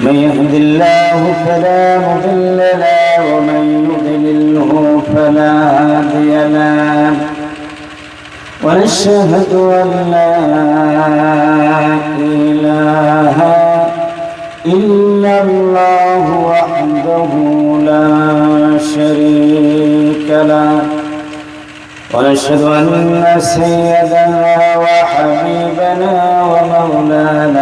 من يهد الله فلا مضل له ومن يضلله فلا هادي له. ونشهد أن لا إله إلا الله وحده لا شريك له. ونشهد أن سيدنا وحبيبنا ومولانا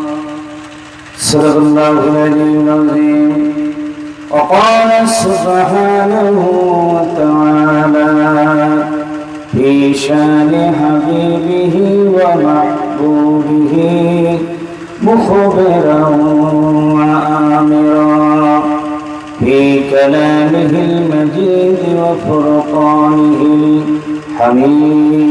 صدق الله العلي العظيم. وقال سبحانه وتعالى في شأن حبيبه ومحبوبه مخبرا وآمرا. في كلامه المجيد وفرقانه الحميد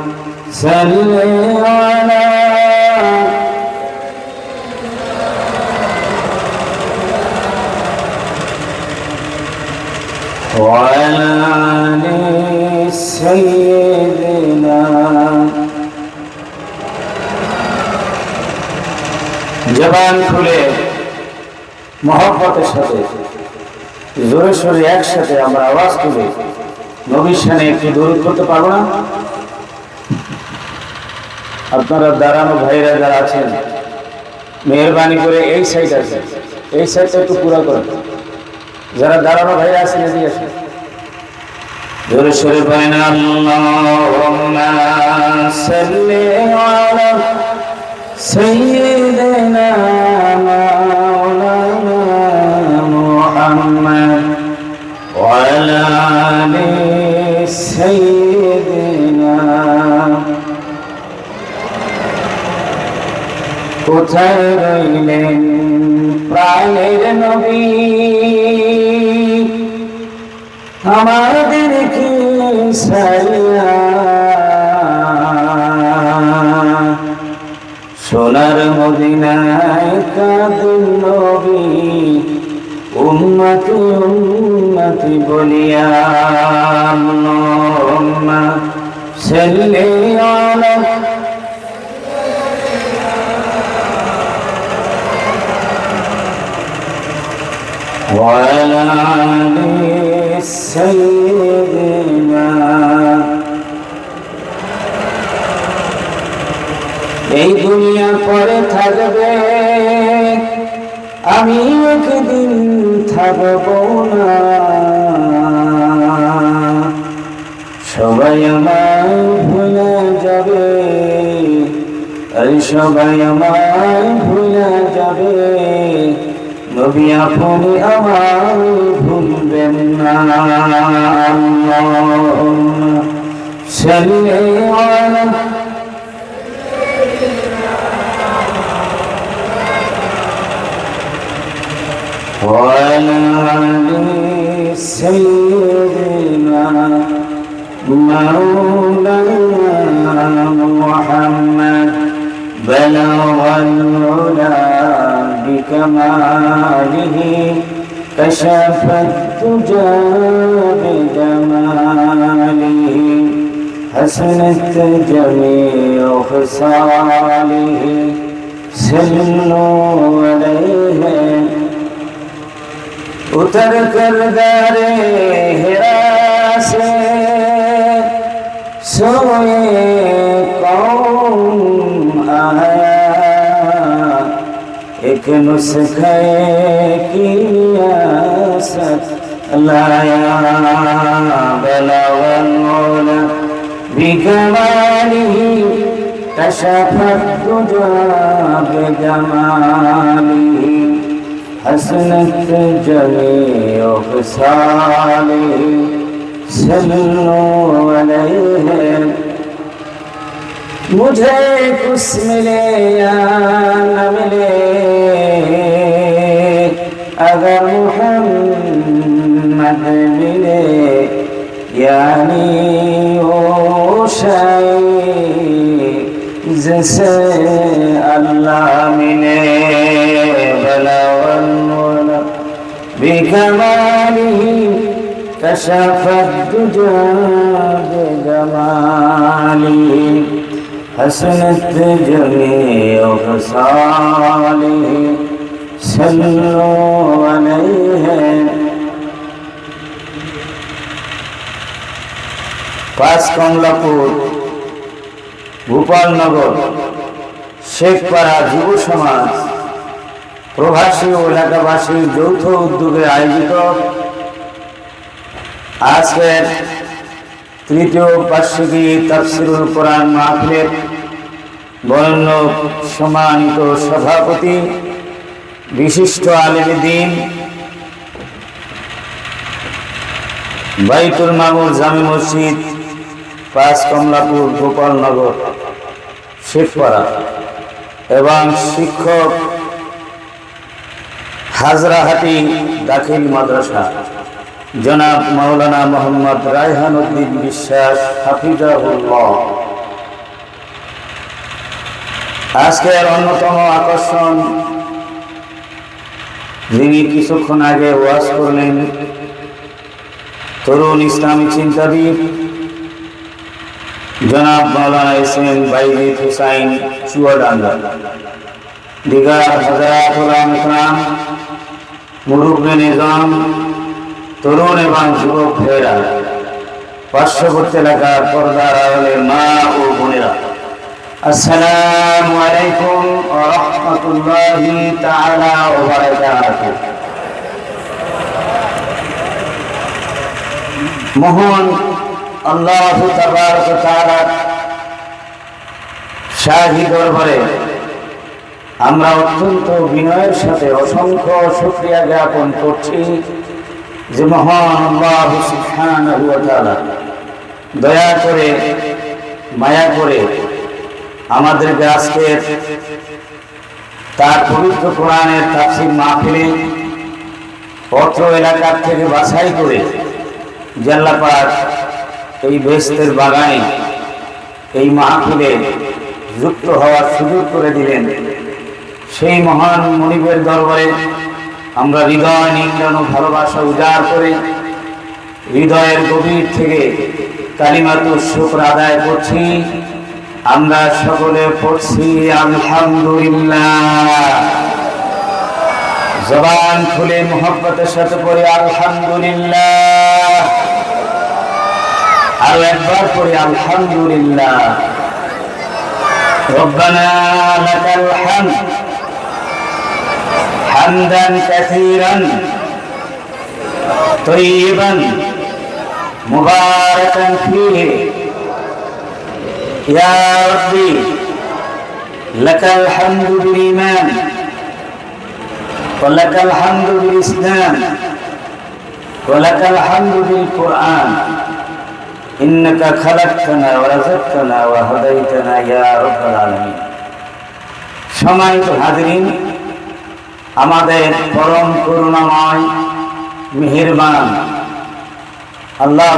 صل على وعلى آل سيدنا জবান খুলে মহব্বতের সাথে জোরে সোরে একসাথে আমরা আওয়াজ তুলে নবীর সামনে একটু দূর করতে পারবো না আপনারা দাঁড়ানো ভাইরা যারা আছেন, মেহরবানি করে এই সাইড আছে এই সাইডটা একটু পুরো করেন। যারা দাঁড়ানো ভাইরা আছেন, এদিকে আসেন। জোরে সোরে মাওলানা মুহাম্মদ রইলেন প্রাণের নবী। আমাদের কি সোনার মদিনায় কাদিন নবী উম্মতি উম্মতি বলিয়া সাল্লি আলা وعلى آل سيدنا এই দুনিয়া পরে থাকবে আমি একদিন থাকব না সবাই আমার ভুলে যাবে আর সবাই আমার ভুলে যাবে নবী আপনি আমার ভুলবেন না সাল্লি আলা وعلى آل سيدنا مولانا محمد بلغ العلا بكماله كشف الدجى بجماله حسنت جميع خصاله سلموا عليه اتر کر دار ہرا سے سوئے ایک نسخے کی آسد لایا بلغ المولا بکمالی کشفت دجا بجمالی حسنت جمیع خسالی صلو علیہ मुझे कुछ मिले या न मिले अगर मोहम्मद मिले यानी ओ शाही जैसे अल्लाह मिले बला والمولى بكماله كشف الدجى بجماله حسنت جميع خصاله صلوا عليه পাঁচ কমলাপুর গোপালনগর শেখপাড়া যুব সমাজ প্রবাসী ও এলাকাবাসীর যৌথ উদ্যোগে আয়োজিত আজকের তৃতীয় বার্ষিকী তাফসিরুল কোরআন মাহফিলের বরণ্য সম্মানিত সভাপতি, বিশিষ্ট আলিম দিন, বাইতুল মামুর জামি মসজিদ, পাঁচ কমলাপুর গোপালনগর শেখপাড়া এবং শিক্ষক হাজরাহাটি দাখিল মাদ্রাসা। জনাব মাওলানা মোহাম্মদ রায়হান উদ্দিন বিশ্বাস হাফিজাহুল্লাহ। আজকের অন্যতম আকর্ষণ, যিনি কিছুক্ষণ আগে ওয়াজ করলেন, তরুণ ইসলামী চিন্তাবিদ, জনাব মাওলানা এসএম বাইজিদ হুসাইন চুয়াডাঙ্গা। দিগার হাজারাত ইকরাম মুরুব্বে নিজাম তরুণ এবং যুবক ভাইয়েরা পার্শ্ববর্তী এলাকার পর্দার আড়ালে মা ও বোনেরা, আসসালামু আলাইকুম ওয়া রাহমাতুল্লাহি তাআলা ওয়া বারাকাতুহু মহান আল্লাহ তাবারক তাআলা শাহী দরবারে আমরা অত্যন্ত বিনয়ের সাথে অসংখ্য শুক্রিয়া জ্ঞাপন করছি। যে মহান আল্লাহ সুবহানাহু ওয়া তাআলা দয়া করে, মায়া করে আমাদেরকে আজকে তার পবিত্র কোরআনের তাফসীর মাহফিলে অত্র এলাকার থেকে বাছাই করে জাল্লাপাক এই বেস্তের বাগানে এই মাহফিলে যুক্ত হওয়ার সুযোগ করে দিলেন সেই মহান মনিবের দরবারে আমরা হৃদয় নিংড়ানো ভালোবাসা উজাড় করে হৃদয়ের গভীর থেকে কালিমাতু শুক্র আদায় করছি। আমরা সকলে পড়ছি, আলহামদুলিল্লাহ। জবান খুলে মোহব্বতের সাথে পড়ে, আলহামদুলিল্লাহ। আর একবার পড়ে, আলহামদুলিল্লাহ। রব্বানা লাকাল হামদ। حمدا كثيرا طيبا مباركا فيه يا ربي لك الحمد بالإيمان ولك الحمد بالإسلام ولك الحمد بالقرآن إنك خلقتنا ورزقتنا وهديتنا يا رب العالمين সম্মানিত হাজরিন আমাদের পরম করুণাময়, মেহেরবান আল্লাহ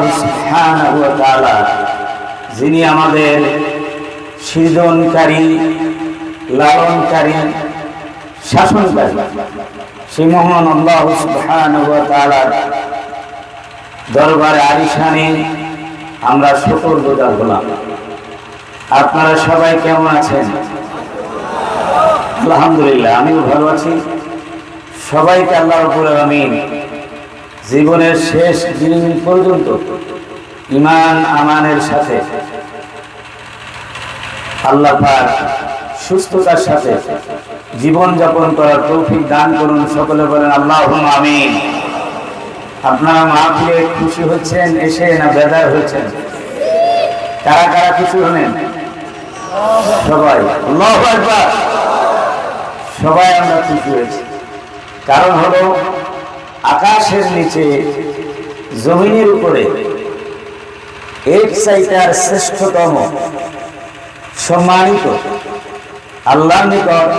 যিনি আমাদের সৃজনকারী, লালনকারী, শাসনকারী সেই মহান আল্লাহ তাআলার দরবারে আরিশানে আমরা শুকর গুজার হলাম আপনারা সবাই কেমন আছেন? আলহামদুলিল্লাহ, আমিও ভালো আছি। সবাইকে আল্লাহ রব্বুল আলামিন জীবনের শেষ দিন পর্যন্ত ইমান আমানের সাথে আল্লাহ পাক সুস্থতার সাথে জীবন যাপন করার তৌফিক দান করুন। সকলে বলেন আল্লাহ আমিন। আপনারা মাহফিলে খুশি হচ্ছেন, এসে না বেদার হচ্ছেন? কারা কারা খুশি হলেন? সবাই। সবাই আমরা খুশি হয়েছি। কারণ হলো আকাশের নিচে, জমিনের উপরে এক সাইটার শ্রেষ্ঠতম, সম্মানিত, আল্লাহর নিকট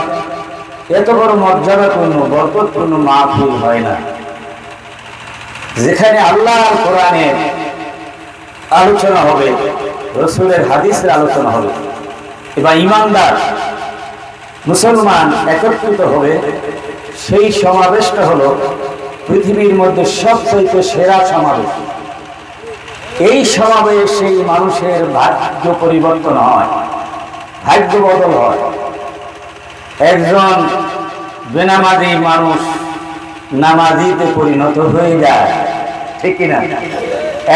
এত বড় মর্যাদাপূর্ণ, বরকতপূর্ণ মাহফিল হয় না। যেখানে আল্লাহ কোরআনের আলোচনা হবে, রসুলের হাদিসের আলোচনা হবে, এবার ইমানদার মুসলমান একত্রিত হবে, সেই সমাবেশটা হলো পৃথিবীর মধ্যে সবচেয়ে সেরা সমাবেশ। এই সমাবেশ সেই মানুষের ভাগ্য পরিবর্তন হয়, ভাগ্য বদল হয়। একজন বেনামাজি মানুষ নামাজিতে পরিণত হয়ে যায়, ঠিক না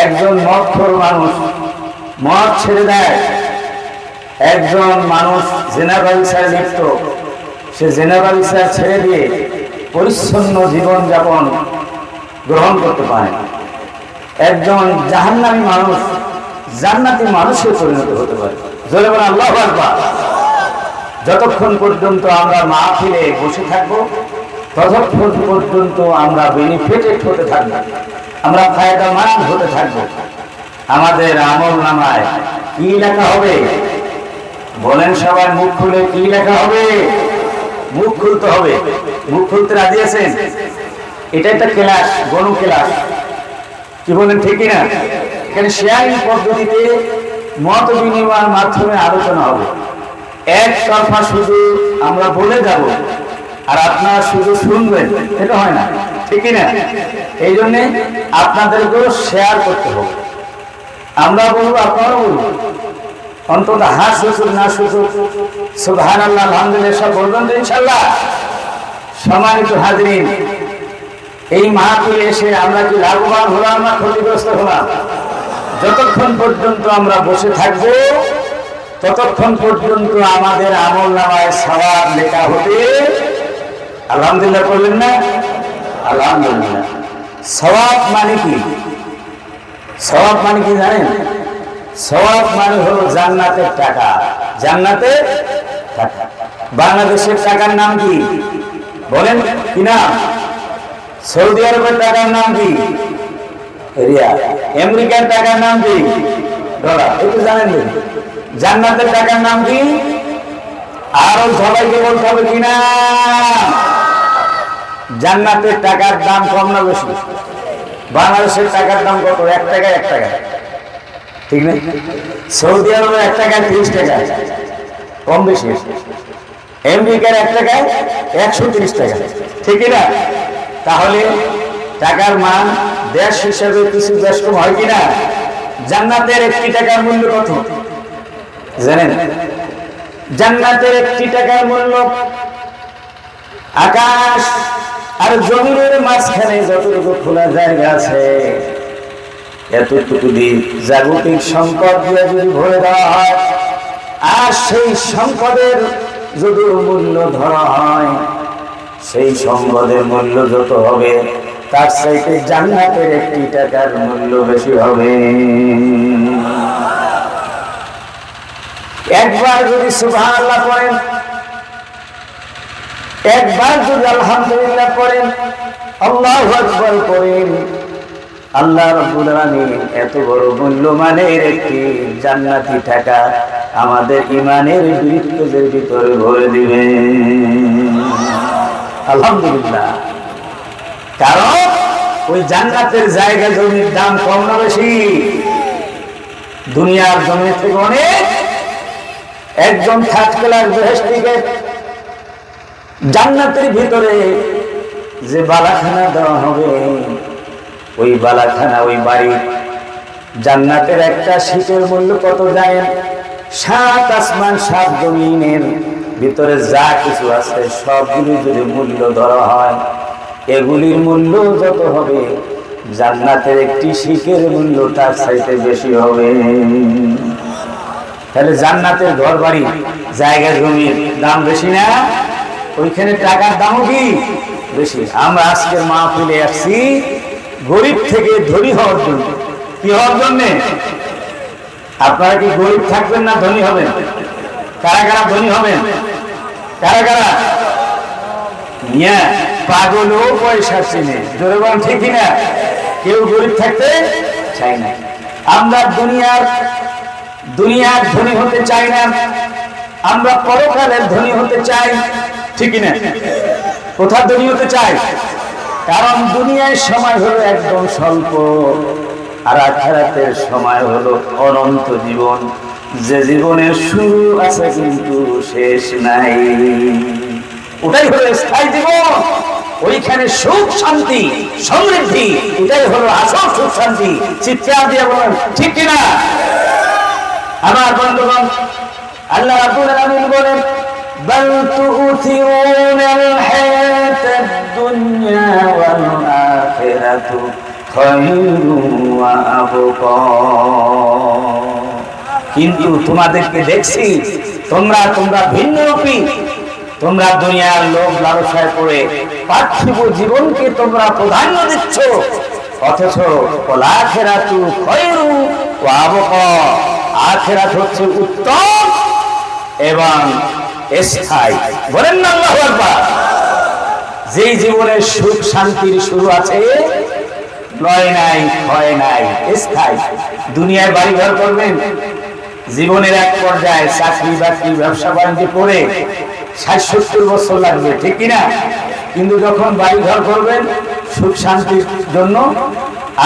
একজন মক্ষর মানুষ মদ ছেড়ে দেয় একজন মানুষ জেনা ব্যবসায় লিপ্ত, সে জেনা ব্যবসা ছেড়ে দিয়ে পরিচ্ছন্ন জীবনযাপন গ্রহণ করতে পারে। একজন জাহান্নামী মানুষ জান্নাতি মানুষে পরিণত হতে পারে। জোরে বলেন, আল্লাহ যতক্ষণ পর্যন্ত আমরা মা ফিরে বসে থাকব, ততক্ষণ পর্যন্ত আমরা বেনিফিটেড হতে থাকব। আমরা ফায়দামান হতে থাকব। আমাদের আমল নামায় কি লেখা হবে? বলেন সবাই, মুখ খুলে কি লেখা হবে? মুখ খুলতে হবে। মুখ খুলতে রাজি আছেন? এটা একটা ক্লাস, গণু ক্লাস। কি বলেন ঠিকই না এখানে শেয়ারিং পদ্ধতিতে মত বিনিময়ের মাধ্যমে আলোচনা হবে। এক তরফা শুধু আমরা বলে যাব, আর আপনারা শুধু শুনবেন, এটা হয় না ঠিকই না এই জন্যে আপনাদেরকেও শেয়ার করতে হবে। আমরা বলব, আপনারাও বলব অন্তত হাত শ্বশুর না শ্বশুর সুবহান আল্লাহ আলহামদুলিল্লাহ, সব বলবেন তো ইনশাল্লাহ সম্মানিত হাজরিন, এই মাহফিলে এসে আমরা কি লাভবান হলাম না ক্ষতিগ্রস্ত হলাম? যতক্ষণ পর্যন্ত আমরা বসে থাকব, ততক্ষণ পর্যন্ত আমাদের আমল নামায় সবার লেখা হতে আলহামদুলিল্লাহ বললেন না? আলহামদুলিল্লাহ। সবাব মানে কি? সবাব মানে কি জানেন? সবাব মানে হলো জান্নাতের টাকা। জান্নাতের টাকা। বাংলাদেশের টাকার নাম কি? বলেন কি নাম সৌদি আরবের টাকার নাম কি? রিয়া আমেরিকার টাকার নাম কি? ডলার। একটু জানেন জান্নাতের টাকার নাম কি? আরও সবাইকে বলতে হবে কিনা জান্নাতের টাকার দাম কম না বেশি? বাংলাদেশের টাকার দাম কত? এক টাকা এক টাকা। ঠিক না? সৌদি আরবের এক টাকায় তিরিশ টাকা, কম বেশি। আমেরিকার এক টাকায় একশো তিরিশ টাকা, ঠিক না? তাহলে টাকার মান দেশ হিসাবে কিছু দেশ কম হয় কিনা? জান্নাতের একটি টাকার মূল্য কত? জানেন? জান্নাতের একটি টাকার মূল্য আকাশ আর জমিনের মাঝখানে যতটুকু খোলা জায়গা আছে এতটুকু দিয়ে জাগতিক সম্পদ দিয়ে যদি ভরে দেওয়া হয় আর সেই সম্পদের যদি মূল্য ধরা হয়, সেই সম্পদের মূল্য যত হবে, তার চাইতে জান্নাতের একটি টাকার মূল্য বেশি হবে। একবার যদি সুবহানাল্লাহ পড়েন, একবার যদি আলহামদুলিল্লাহ পড়েন, আল্লাহু আকবার পড়েন আল্লাহ এত বড় মূল্যমানের একটি জান্নাতি টাকা আমাদের ইমানের বৃত্তদের ভিতরে ভরে দিবে। আলহামদুলিল্লাহ। কারণ ওই জান্নাতের জায়গা জমির দাম কম না বেশি। দুনিয়ার জমি থেকে অনেক একজন থার্ড ক্লাস জান্নাতের ভিতরে যে বালাখানা দেওয়া হবে ওই বালাখানা, ওই বাড়ি। জান্নাতের একটা শীতের মূল্য কত যায় সাত আসমান, সাত জমিনের। ভিতরে যা কিছু আছে, সবগুলি যদি মূল্য ধরা হয়, এগুলির মূল্য যত হবে, জান্নাতের একটি শিখের মূল্য তার চাইতে বেশি হবে। তাহলে জান্নাতের ঘর বাড়ি জায়গা জমির দাম বেশি না? ওইখানে টাকার দামও কি বেশি? আমরা আজকের মাহফিলে আসছি গরিব থেকে ধনী হওয়ার জন্য। কি হওয়ার জন্য? আপনারা কি গরিব থাকবেন না ধনী হবেন? কারা কারা ধনী হবেন? কারা কারা? মিয়া পাগলও পয়সা চিনে। জোরে বলেন ঠিকই না কেউ গরিব থাকতে চাই না। আমরা দুনিয়ার দুনিয়ার ধনী হতে চাই না। আমরা পরকালের ধনী হতে চাই। ঠিকই না কোথার ধনী হতে চাই? কারণ দুনিয়ায় সময় হলো একদম স্বল্প, আর আখেরাতের সময় হলো অনন্ত জীবন। যে জীবনের শুরু আছে কিন্তু শেষ নাই। ওটাই হলো স্থায়ী জীবন। ওইখানে সুখ, শান্তি, সমৃদ্ধি এটাই হলো আসল সুখ, শান্তি। চিত্রা দিয়ে বলেন, ঠিক কিনা? আমার বন্ধুগণ, আল্লাহ আব্দুল আলমিন বলেন, বল তু উথিউন আল الدنيا والآخرة خير وأبقى কিন্তু তোমাদেরকে দেখছি তোমরা তোমরা ভিন্ন রূপী তোমরা দুনিয়ার লোক লালসায় পড়ে পার্থিব জীবনকে তোমরা প্রাধান্য দিচ্ছ অথচ কলাখেরাতু খয়রু ও আবক আখেরাত হচ্ছে উত্তম এবং স্থায়ী বলেন না আল্লাহু আকবার যেই জীবনের সুখ শান্তির শুরু আছে, লয় নাই, ক্ষয় নাই, স্থায়ী। দুনিয়ায় বাড়ি ঘর করবেন, জীবনের এক পর্যায়ে চাকরি বাকরি, ব্যবসা বাণিজ্য করে ষাট সত্তর বছর লাগবে, ঠিক কিনা কিন্তু যখন বাড়ি ঘর করবেন, সুখ শান্তির জন্য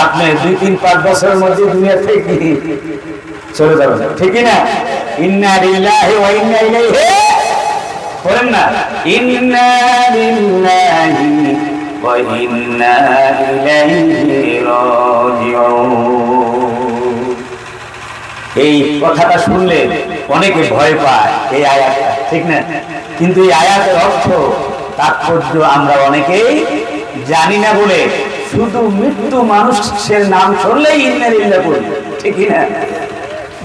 আপনি দুই, তিন, পাঁচ বছরের মধ্যে দুনিয়া থেকে চলে যাবেন, ঠিক না? ইন্না লিল্লাহি ওয়া ইন্না ইলাইহি বলেন না এই কথাটা শুনলে অনেকে ভয় পায় এই আয়াতটা, ঠিক না? কিন্তু এই আয়াতের অর্থ, তাৎপর্য আমরা অনেকেই জানি না বলে শুধু মৃত্যু মানুষের নাম শুনলেই ইন্নার ইল্লা করি ঠিক না?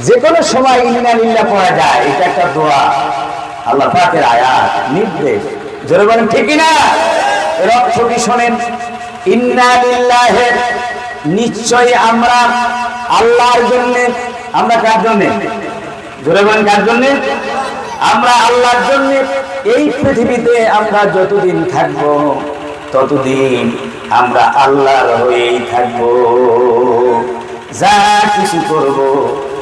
যে কোনো সময় ইন্নার ইল্লা পড়া যায়, এটা একটা দোয়া। আল্লাহ পাকের আয়াত নির্দেশ। জোরে বলেন, ঠিক না অর্থ কি শোনেন? ইন্না লিল্লাহের নিশ্চয়ই আমরা আল্লাহর জন্য, আমরা কার জন্য? জোরে বলেন, কার জন্য? আমরা আল্লাহর জন্য, এই পৃথিবীতে আমরা যতদিন থাকব, ততদিন আমরা আল্লাহর হয়েই থাকব। যা কিছু করব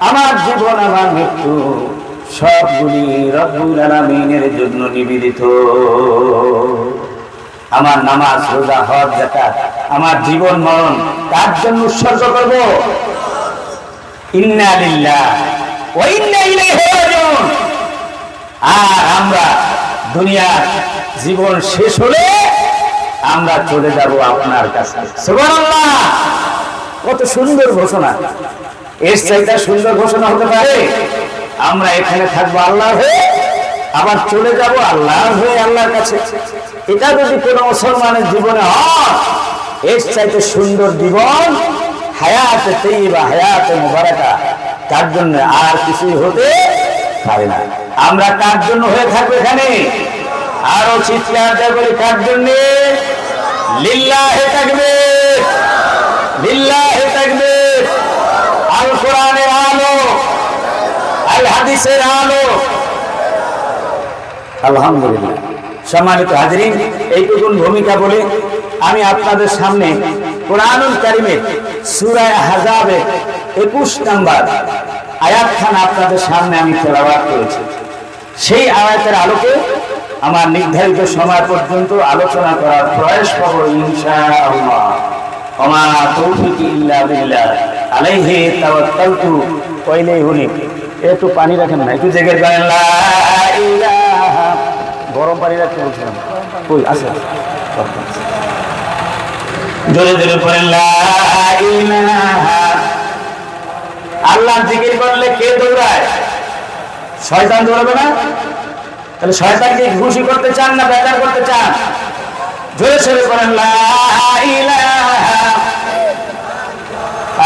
আমার জীবন, আমার মৃত্যু সবগুলি রব্বুল আলামিনের জন্য নিবেদিত। আমার নামাজ, রোজা, হজ জাকাত আমার জীবন, মরণ, তার জন্য উৎসর্গ করব। ইন্না লিল্লাহ ওয়া ইন্না ইলাইহি রাজিউন। দুনিয়ার জীবন শেষ হলে আমরা চলে যাব আপনার কাছে। সুবহানাল্লাহ, কত সুন্দর ঘোষণা। এর চাইতে সুন্দর ঘোষণা হতে পারে। আমরা এখানে থাকব আল্লাহ হয়ে, আবার চলে যাব আল্লাহ হয়ে, আল্লাহর কাছে। এটা যদি কোনো মুসলমানের জীবনে হয়, এর চাইতে সুন্দর জীবন হায়াতে তৈবা হায়াতে মুবারাকা, তার জন্য আর কিছুই হতে পারে না। আমরা কার জন্য হয়ে থাকব এখানে? আরও চিৎকার বলি, কার জন্য? লিল্লাহে থাকবে লিল্লাহে আল কোরআনের আলো, আল হাদিসের আলো। আলহামদুলিল্লাহ। সম্মানিত হাজরিন, এইটুকুন ভূমিকা বলে আমি আপনাদের সামনে কোরআনুল কারিমের সুরায় হাজাবে একুশ নাম্বার আয়াত খান আপনাদের সামনে আমি তেলাওয়াত করেছি। সেই আয়াতের আলোকে আমার নির্ধারিত সময় পর্যন্ত আলোচনা করার প্রয়াস পাবো ইনশাআল্লাহ। ওমা তৌফিক ইল্লা বিল্লাহ। আলাইহি তাওয়াক্কালতু। একটু পানি রাখেন না, একটু জেগে লা ইলাহা। গরম পানি রাখতে বলছিলাম কই, আছে? জোরে জোরে পড়েন, লা ইলাহা। আল্লাহ জিকির করলে কে দৌড়ায়? শয়তান দৌড়াবে না? তাহলে শয়তানকে খুশি করতে চান না বেজার করতে চান? জোরে সরে করেন লা ইলাহা।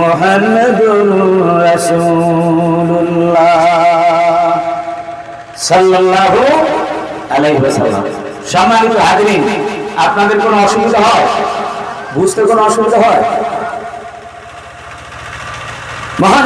মোহাম্মদুর রাসূলুল্লাহ সাল্লাল্লাহু আলাইহি ওয়াসাল্লাম। সম্মানিত হাজরিন, আপনাদের কোনো অসুবিধা হয়? বুঝতে কোনো অসুবিধা হয়? মহান